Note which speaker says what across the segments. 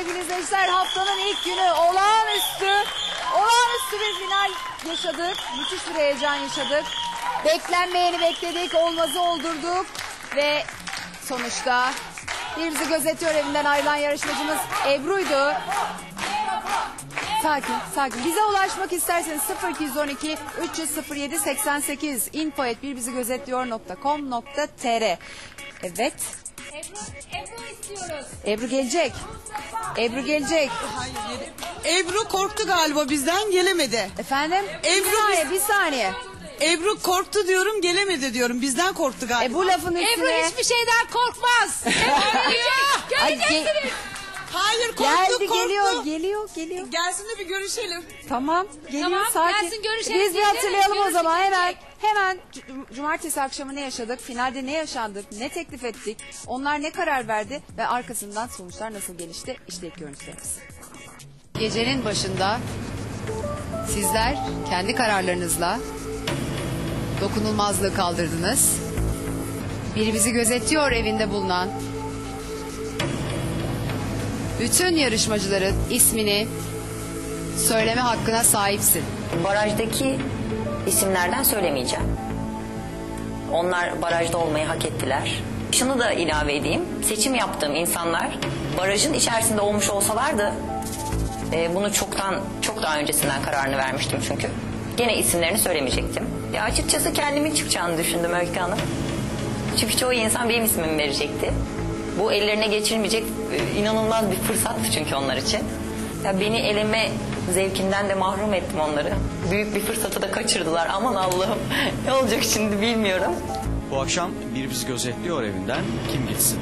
Speaker 1: sevgili izleyiciler. Haftanın ilk günü olağanüstü, olağanüstü bir final yaşadık. Müthiş bir heyecan yaşadık. Beklenmeyeni bekledik, olmazı oldurduk. Ve sonuçta bir bizi gözetiyor evinden ayrılan yarışmacımız Ebru'ydu. Sakin, sakin. Bize ulaşmak isterseniz 0212 307 88 info Evet.
Speaker 2: Ebru, Ebru istiyoruz.
Speaker 1: Ebru gelecek. Ebru gelecek.
Speaker 3: Ebru korktu galiba bizden gelemedi.
Speaker 1: Efendim?
Speaker 3: Ebru
Speaker 1: bir saniye, bir saniye.
Speaker 3: Ebru korktu diyorum gelemedi diyorum bizden korktu galiba.
Speaker 1: E bu lafın
Speaker 2: Ebru
Speaker 1: üstüne
Speaker 2: hiçbir şeyden korkmaz. Ebru gelecek. Geleceksiniz.
Speaker 3: Hayır korktu
Speaker 1: geldi
Speaker 3: korktu.
Speaker 1: geliyor, geliyor, geliyor.
Speaker 3: Gelsin de bir görüşelim.
Speaker 1: Tamam, geliyor
Speaker 2: Tamam,
Speaker 1: sakin.
Speaker 2: gelsin, görüşelim.
Speaker 1: Biz bir hatırlayalım o zaman hemen. Hemen cu- cumartesi akşamı ne yaşadık? Finalde ne yaşandı? Ne teklif ettik? Onlar ne karar verdi? Ve arkasından sonuçlar nasıl gelişti? İşte ilk görüntülerimiz. Gecenin başında sizler kendi kararlarınızla dokunulmazlığı kaldırdınız. Biri bizi gözetliyor evinde bulunan bütün yarışmacıların ismini söyleme hakkına sahipsin.
Speaker 4: Barajdaki isimlerden söylemeyeceğim. Onlar barajda olmayı hak ettiler. Şunu da ilave edeyim. Seçim yaptığım insanlar barajın içerisinde olmuş olsalardı e, bunu çoktan çok daha öncesinden kararını vermiştim çünkü. Gene isimlerini söylemeyecektim. Ya açıkçası kendimin çıkacağını düşündüm Öykü Hanım. Çünkü çoğu insan benim ismimi verecekti. Bu ellerine geçirmeyecek e, inanılmaz bir fırsattı çünkü onlar için. Ya beni eleme zevkinden de mahrum ettim onları. Büyük bir fırsatı da kaçırdılar. Aman Allah'ım ne olacak şimdi bilmiyorum.
Speaker 5: Bu akşam bir bizi gözetliyor evinden kim gitsin?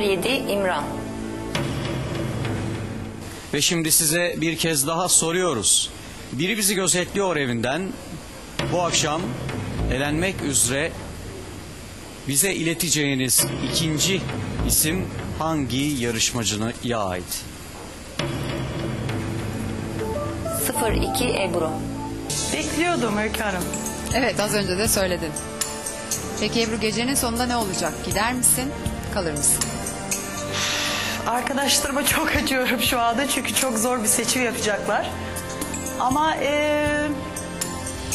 Speaker 4: 07 İmran.
Speaker 5: Ve şimdi size bir kez daha soruyoruz. Biri bizi gözetliyor evinden bu akşam elenmek üzere bize ileteceğiniz ikinci isim hangi yarışmacıya ait?
Speaker 4: 02 Ebru.
Speaker 6: Bekliyordum Öykü Hanım.
Speaker 1: Evet az önce de söyledin. Peki Ebru gecenin sonunda ne olacak? Gider misin? Kalır mısın?
Speaker 6: Arkadaşlarıma çok acıyorum şu anda çünkü çok zor bir seçim yapacaklar. Ama eee,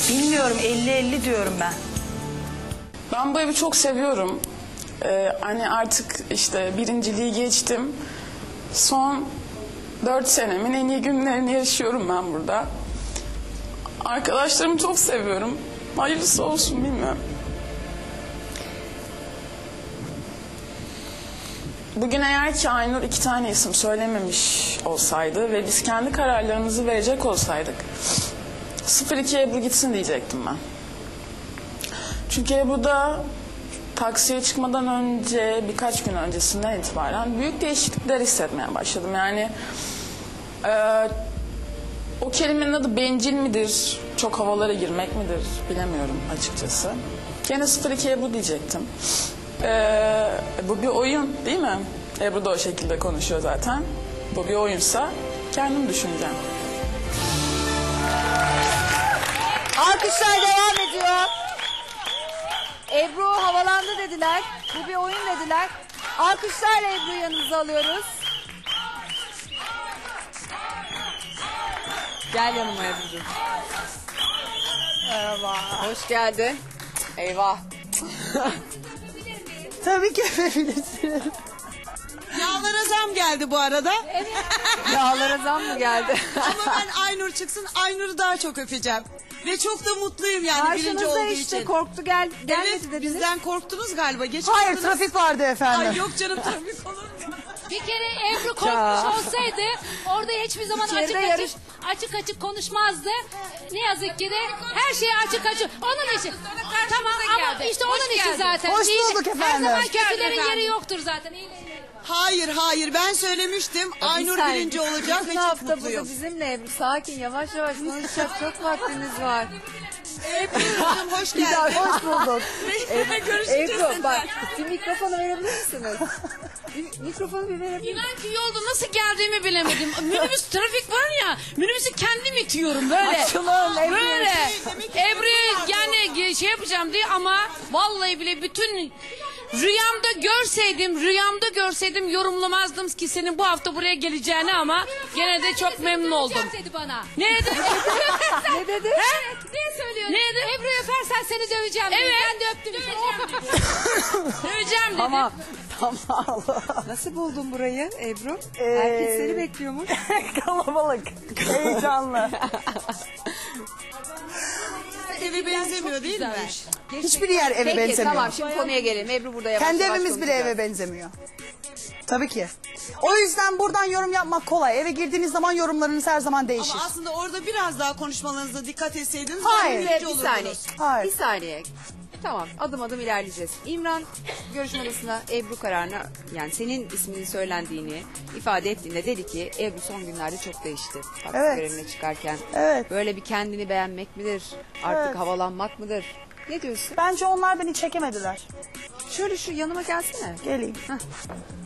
Speaker 6: bilmiyorum 50-50 diyorum ben.
Speaker 7: Ben bu evi çok seviyorum. Ee, hani artık işte birinciliği geçtim. Son dört senemin en iyi günlerini yaşıyorum ben burada. Arkadaşlarımı çok seviyorum. Hayırlısı olsun bilmiyorum. Bugün eğer ki Aynur iki tane isim söylememiş olsaydı ve biz kendi kararlarımızı verecek olsaydık 02 Ebru gitsin diyecektim ben. Çünkü Ebru'da taksiye çıkmadan önce birkaç gün öncesinden itibaren büyük değişiklikler hissetmeye başladım. Yani e, o kelimenin adı bencil midir, çok havalara girmek midir bilemiyorum açıkçası. Gene 02 Ebru diyecektim. E, bu bir oyun değil mi? Ebru da o şekilde konuşuyor zaten. Bu bir oyunsa kendim düşüneceğim.
Speaker 1: Alkışlar devam ediyor. Ebru havalandı dediler. Bu bir oyun dediler. Alkışlarla Ebru'yu yanınıza alıyoruz. Gel yanıma Ebru'cum. Merhaba. Hoş geldin. Eyvah.
Speaker 3: Tabii ki öpebilirsiniz. Yağlara zam geldi bu arada.
Speaker 1: Yağlara zam mı geldi?
Speaker 3: Ama ben Aynur çıksın Aynur'u daha çok öpeceğim. Ve çok da mutluyum yani birinci
Speaker 1: Karşınızda
Speaker 3: olduğu
Speaker 1: işte
Speaker 3: için.
Speaker 1: korktu gel gelmedi
Speaker 3: Evet
Speaker 1: dediniz.
Speaker 3: bizden korktunuz galiba. Geç
Speaker 8: Hayır
Speaker 3: kaldınız.
Speaker 8: trafik vardı efendim.
Speaker 3: Ay yok canım trafik olur mu?
Speaker 2: Bir kere Ebru korkmuş olsaydı orada hiçbir zaman
Speaker 1: İçeride
Speaker 2: açık açık,
Speaker 1: yarış-
Speaker 2: açık açık konuşmazdı. Ne yazık ki de her şeyi açık açık. Onun için. Tamam ama işte onun için zaten.
Speaker 8: Hoş
Speaker 2: İyi-
Speaker 8: bulduk
Speaker 2: Her
Speaker 8: efendim.
Speaker 2: zaman
Speaker 8: Hoş
Speaker 2: kötülerin yeri yoktur zaten. İyilerin yeri var.
Speaker 3: Hayır hayır ben söylemiştim. Aynur
Speaker 1: saniye.
Speaker 3: birinci olacak ve
Speaker 1: Bu
Speaker 3: çok
Speaker 1: hafta burada
Speaker 3: mutluyum.
Speaker 1: bizimle Ebru. Sakin yavaş yavaş konuşacak çok vaktiniz var.
Speaker 3: Ebru'cum hoş geldin.
Speaker 8: Hoş bulduk.
Speaker 3: Görüşeceğiz
Speaker 1: Ebru bak bir mikrofonu verebilir misiniz? Bir mikrofonu bir verebilir misiniz?
Speaker 9: İnan ki yolda nasıl geldiğimi bilemedim. Minibüs trafik var ya, minibüsü kendim itiyorum böyle.
Speaker 1: Açılın Ebru.
Speaker 9: Böyle. Ebru yani şey yapacağım diye ama vallahi bile bütün Rüyamda görseydim, rüyamda görseydim yorumlamazdım ki senin bu hafta buraya geleceğini ama gene de çok memnun oldum.
Speaker 2: Döveceğim dedi bana.
Speaker 9: Ne dedi?
Speaker 1: Ne dedi?
Speaker 2: Evet, ne söylüyorsun?
Speaker 9: Ne dedi?
Speaker 2: Ebru öpersen seni döveceğim dedi.
Speaker 9: Evet.
Speaker 2: Ben de öptüm.
Speaker 9: Döveceğim dedi.
Speaker 3: Tamam. Tamam.
Speaker 1: Nasıl buldun burayı Ebru?
Speaker 3: Ee,
Speaker 1: Herkes seni bekliyormuş.
Speaker 3: Kalabalık. Heyecanlı. Eve benzemiyor değil mi? Hiçbir yer eve
Speaker 1: Peki
Speaker 3: benzemiyor.
Speaker 1: tamam şimdi konuya gelelim. Ebru burada yavaş
Speaker 3: Kendi
Speaker 1: yavaş
Speaker 3: evimiz bile
Speaker 1: konuşacağız.
Speaker 3: eve benzemiyor. Tabii ki. O yüzden buradan yorum yapmak kolay. Eve girdiğiniz zaman yorumlarınız her zaman değişir.
Speaker 8: Ama aslında orada biraz daha konuşmalarınıza dikkat etseydiniz
Speaker 3: Hayır.
Speaker 8: daha
Speaker 1: Bir,
Speaker 8: mutlu
Speaker 1: bir
Speaker 8: olurdunuz.
Speaker 1: saniye.
Speaker 3: Hayır.
Speaker 1: Bir saniye. Tamam adım adım ilerleyeceğiz. İmran görüşme odasında Ebru kararına yani senin isminin söylendiğini ifade ettiğinde dedi ki Ebru son günlerde çok değişti. Taksi
Speaker 3: Evet.
Speaker 1: görevine çıkarken.
Speaker 3: Evet.
Speaker 1: Böyle bir kendini beğenmek midir? Artık
Speaker 3: Evet.
Speaker 1: havalanmak mıdır? Ne diyorsun?
Speaker 3: Bence onlar beni çekemediler.
Speaker 1: Şöyle şu yanıma gelsene.
Speaker 3: Geleyim.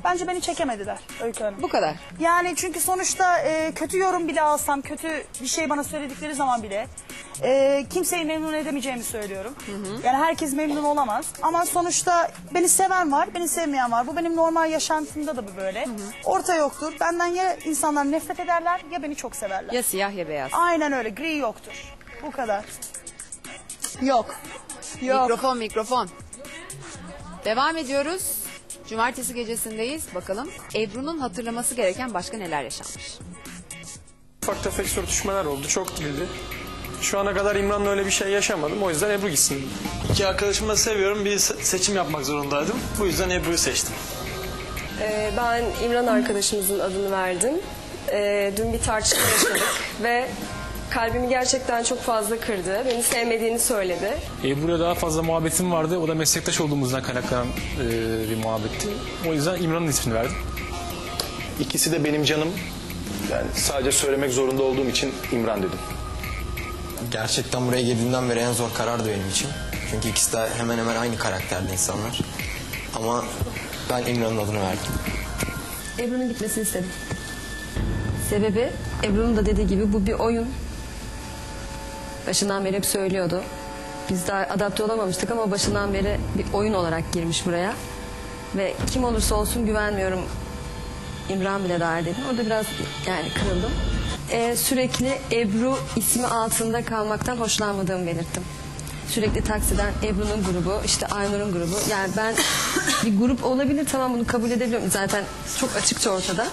Speaker 3: Bence beni çekemediler Öykü Hanım.
Speaker 1: Bu kadar.
Speaker 3: Yani çünkü sonuçta e, kötü yorum bile alsam, kötü bir şey bana söyledikleri zaman bile e, kimseyi memnun edemeyeceğimi söylüyorum. Yani herkes memnun olamaz. Ama sonuçta beni seven var, beni sevmeyen var. Bu benim normal yaşantımda da bu böyle. Orta yoktur. Benden ya insanlar nefret ederler ya beni çok severler.
Speaker 1: Ya siyah ya beyaz.
Speaker 3: Aynen öyle. Gri yoktur. Bu kadar. Yok. Yok.
Speaker 1: Mikrofon mikrofon. Devam ediyoruz. Cumartesi gecesindeyiz. Bakalım Ebru'nun hatırlaması gereken başka neler yaşanmış?
Speaker 10: Ufak tefek sürtüşmeler oldu. Çok değildi. Şu ana kadar İmran'la öyle bir şey yaşamadım. O yüzden Ebru gitsin.
Speaker 11: İki arkadaşımı da seviyorum. Bir se- seçim yapmak zorundaydım. Bu yüzden Ebru'yu seçtim.
Speaker 12: Ee, ben İmran arkadaşımızın adını verdim. Ee, dün bir tartışma yaşadık ve kalbimi gerçekten çok fazla kırdı. Beni sevmediğini söyledi.
Speaker 10: Ebru'ya daha fazla muhabbetim vardı. O da meslektaş olduğumuzdan kaynaklanan e, bir muhabbetti. O yüzden İmran'ın ismini verdim.
Speaker 11: İkisi de benim canım. Yani sadece söylemek zorunda olduğum için İmran dedim.
Speaker 13: Gerçekten buraya girdiğimden beri en zor karardı benim için. Çünkü ikisi de hemen hemen aynı karakterde insanlar. Ama ben İmran'ın adını verdim.
Speaker 12: Ebru'nun gitmesini istedim. Sebebi Ebru'nun da dediği gibi bu bir oyun. Başından beri hep söylüyordu. Biz daha adapte olamamıştık ama başından beri bir oyun olarak girmiş buraya. Ve kim olursa olsun güvenmiyorum. İmran bile dahil dedim. Orada biraz yani kırıldım. Ee, sürekli Ebru ismi altında kalmaktan hoşlanmadığımı belirttim. Sürekli taksiden Ebru'nun grubu, işte Aynur'un grubu. Yani ben bir grup olabilir tamam bunu kabul edebiliyorum. Zaten çok açıkça ortada.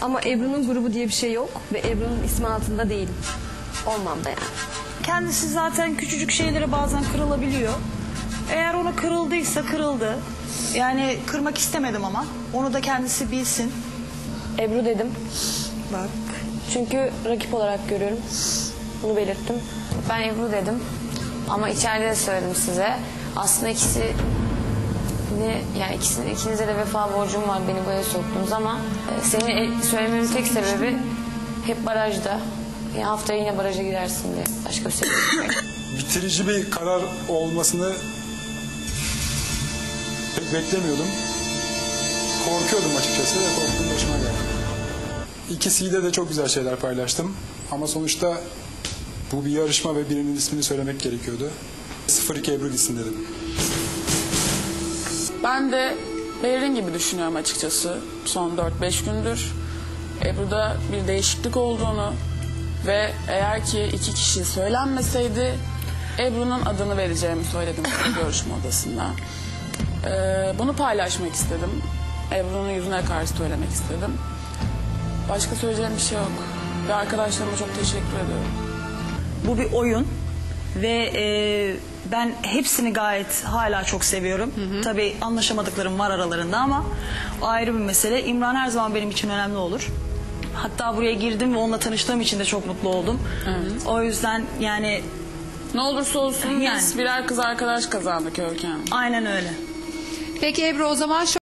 Speaker 12: Ama Ebru'nun grubu diye bir şey yok ve Ebru'nun ismi altında değilim. Olmam da yani.
Speaker 3: Kendisi zaten küçücük şeylere bazen kırılabiliyor. Eğer ona kırıldıysa kırıldı. Yani kırmak istemedim ama. Onu da kendisi bilsin.
Speaker 12: Ebru dedim. Bak. Çünkü rakip olarak görüyorum. Bunu belirttim.
Speaker 14: Ben Ebru dedim. Ama içeride de söyledim size. Aslında ikisi ne yani ikisine, ikinize de vefa borcum var beni buraya soktunuz ama e, senin e, söylememin tek sebebi hep barajda. Ya haftaya yine baraja gidersin diye. Başka bir yok.
Speaker 11: Bitirici bir karar olmasını pek beklemiyordum. Korkuyordum açıkçası ve korktuğum başıma geldi. İkisiyle de çok güzel şeyler paylaştım. Ama sonuçta bu bir yarışma ve birinin ismini söylemek gerekiyordu. 02 Ebru gitsin dedim.
Speaker 7: Ben de Behrin gibi düşünüyorum açıkçası son 4-5 gündür. Ebru'da bir değişiklik olduğunu ve eğer ki iki kişi söylenmeseydi Ebru'nun adını vereceğimi söyledim görüşme odasında. Ee, bunu paylaşmak istedim. Ebru'nun yüzüne karşı söylemek istedim. Başka söyleyeceğim bir şey yok. Ve arkadaşlarıma çok teşekkür ediyorum.
Speaker 3: Bu bir oyun ve e, ben hepsini gayet hala çok seviyorum. Tabii anlaşamadıklarım var aralarında ama o ayrı bir mesele. İmran her zaman benim için önemli olur. Hatta buraya girdim ve onunla tanıştığım için de çok mutlu oldum. O yüzden yani
Speaker 7: Ne olursa olsun
Speaker 3: Yani.
Speaker 7: biz birer kız arkadaş kazandık Hanım.
Speaker 3: aynen öyle.
Speaker 1: Peki Ebru o zaman